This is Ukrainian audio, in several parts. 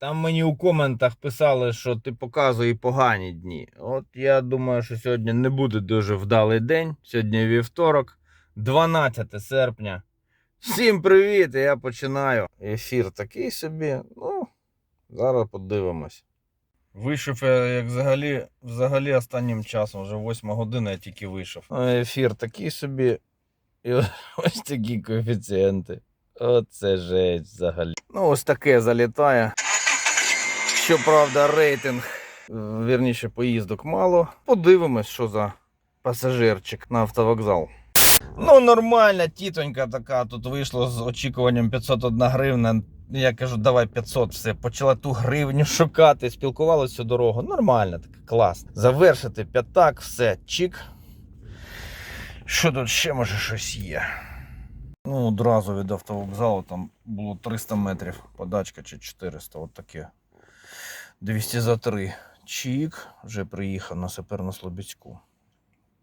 Там мені у коментах писали, що ти показує погані дні. От я думаю, що сьогодні не буде дуже вдалий день. Сьогодні вівторок, 12 серпня. Всім привіт! Я починаю. Ефір такий собі. Ну, зараз подивимось. Вийшов я, як взагалі, взагалі останнім часом, вже 8 година я тільки вийшов. А Ефір такий собі. І ось такі коефіцієнти. Оце жесть взагалі. Ну, ось таке залітає. Щоправда, рейтинг, е, вірніше, поїздок мало. Подивимось, що за пасажирчик на автовокзал. Ну, нормальна тітонька така. Тут вийшло з очікуванням 501 гривна. Я кажу, давай 500, все. Почала ту гривню шукати, спілкувалася всю дорогу. Нормально, так клас. Завершити п'ятак, все, чик. Що тут ще може щось є? Ну, одразу від автовокзалу там було 300 метрів подачка чи 400, от таке. 200 за 3. Чік, вже приїхав на саперну Слобідську.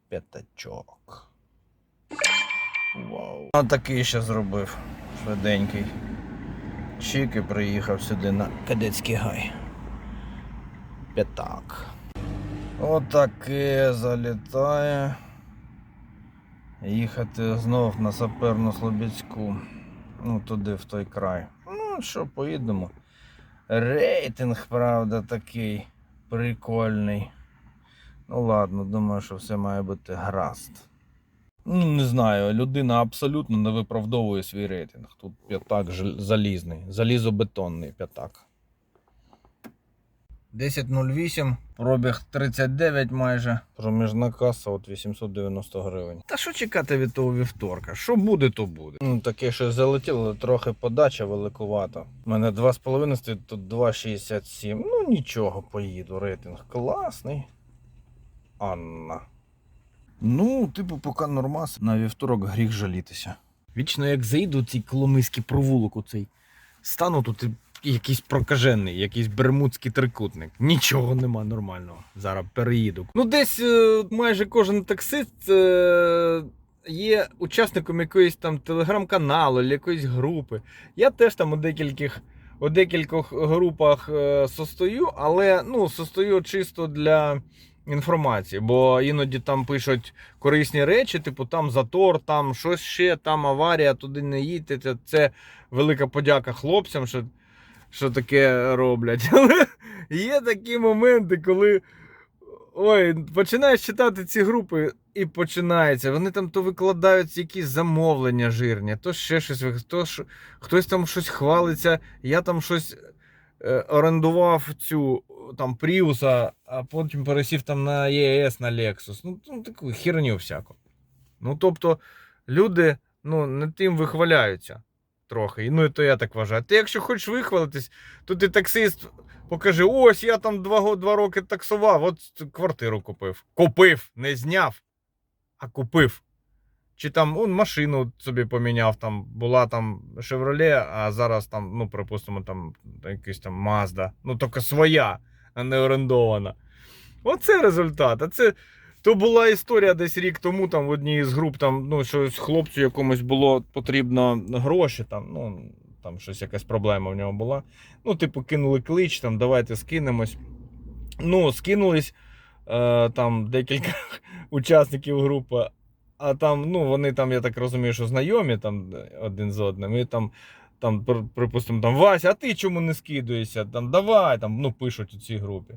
П'ятачок. Вау. От такий ще зробив. Швиденький. Чік і приїхав сюди на Кадетський гай. П'ятак. Отаке залітає. Їхати знов на саперну Слобідську. Ну, туди, в той край. Ну, що, поїдемо. Рейтинг, правда, такий прикольний. Ну ладно, думаю, що все має бути гаразд. Ну, не знаю, людина абсолютно не виправдовує свій рейтинг. Тут п'ятак залізний, залізобетонний п'ятак. 10.08, пробіг 39 майже. Проміжна каса от 890 гривень. Та що чекати від того вівторка? Що буде, то буде. Ну, таке що залетіло, трохи подача великувата. У мене 2,5 стоїть, тут 2,67. Ну нічого, поїду. Рейтинг класний. Анна. Ну, типу, поки нормас. На вівторок гріх жалітися. Вічно як зайду цей коломийський провулок, оцей стану тут і якийсь прокажений, якийсь бермудський трикутник. Нічого нема нормального. Зараз переїду. Ну, десь е, майже кожен таксист е, є учасником якоїсь там телеграм-каналу, якоїсь групи. Я теж там у декількох, у декількох групах е, состою, але ну, состою чисто для інформації, бо іноді там пишуть корисні речі, типу там затор, там щось ще, там аварія, туди не їдьте. Це велика подяка хлопцям, що, що таке роблять. Але є такі моменти, коли. Ой, починаєш читати ці групи і починається. Вони там то викладають якісь замовлення жирні, то ще щось, то, що, хтось там щось хвалиться, я там щось е, орендував цю там Пріуса, а потім пересів там на ЄС на Lexus. Ну, ну таку херню всяку. Ну, тобто, люди ну, не тим вихваляються трохи. Ну, то я так вважаю. Ти якщо хочеш вихвалитись, то ти таксист покажи: ось я там два, два роки таксував, от квартиру купив. Купив, не зняв, а купив. Чи там он, машину собі поміняв, там була там Chevrolet, а зараз там, ну, припустимо, там якийсь там Mazda. Ну, тільки своя, а не орендована. Оце результат. А це то була історія десь рік тому, там в одній із груп, там, ну, щось хлопцю якомусь було потрібно гроші, там, ну, там щось якась проблема в нього була. Ну, типу, кинули клич, там, давайте скинемось. Ну, скинулись е, там декілька учасників групи. А там, ну, вони там, я так розумію, що знайомі там один з одним. І там, там припустимо, там, Вася, а ти чому не скидуєшся? Там, давай, там, ну, пишуть у цій групі.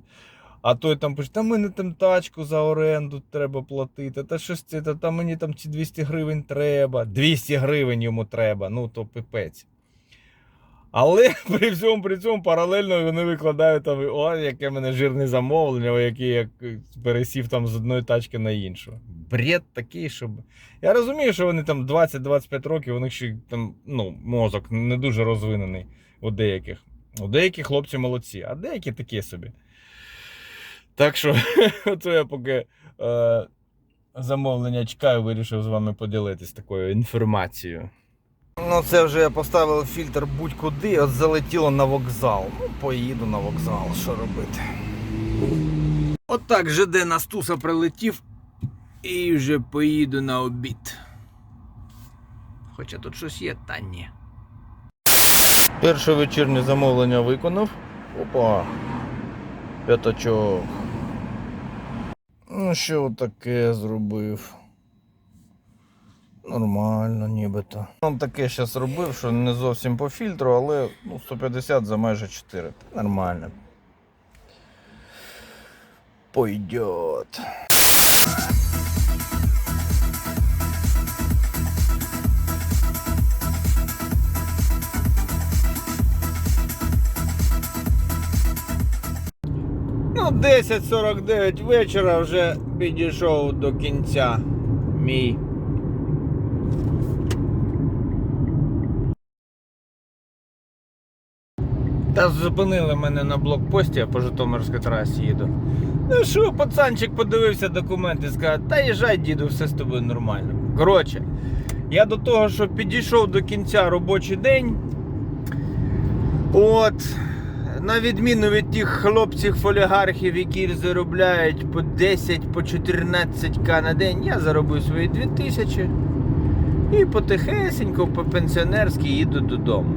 А той там пише, та мені там тачку за оренду треба платити, та щось це, та, та мені там ці 200 гривень треба. 200 гривень йому треба, ну то пипець. Але при всьому при цьому паралельно вони викладають там, о, яке мене жирне замовлення, який я пересів там з одної тачки на іншу. Бред такий, щоб. Я розумію, що вони там 20-25 років, у них ще там ну, мозок не дуже розвинений у деяких. У деяких хлопці молодці, а деякі такі собі. Так що, оце я поки е, замовлення чекаю, вирішив з вами поділитись такою інформацією. Ну, це вже я поставив фільтр будь-куди, от залетіло на вокзал. Ну, поїду на вокзал, що робити. От так ЖД на Стуса прилетів і вже поїду на обід. Хоча тут щось є, та ні. Перше вечірнє замовлення виконав. Опа. П'ятачок. Ну, що таке зробив? Нормально, нібито. Он таке зараз робив, що не зовсім по фільтру, але ну, 150 за майже 4. Нормально. Пойдет. 10.49 вечора вже підійшов до кінця мій. Та зупинили мене на блокпості, я по Житомирській трасі їду. Ну що, пацанчик подивився документи, сказав, та їжджай, діду, все з тобою нормально. Коротше, я до того, що підійшов до кінця робочий день. От, на відміну від тих хлопців олігархів, які заробляють по 10, по 14к на день, я заробив свої 2000 і потихесенько, по пенсіонерськи їду додому.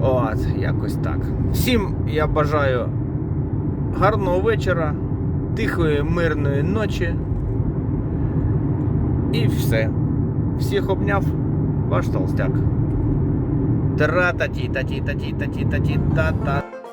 От, якось так. Всім я бажаю гарного вечора, тихої, мирної ночі. І все. Всіх обняв, ваш толстяк. Тра-та-ті-та-ті-та-ті-та-ті-та-ті-та-та.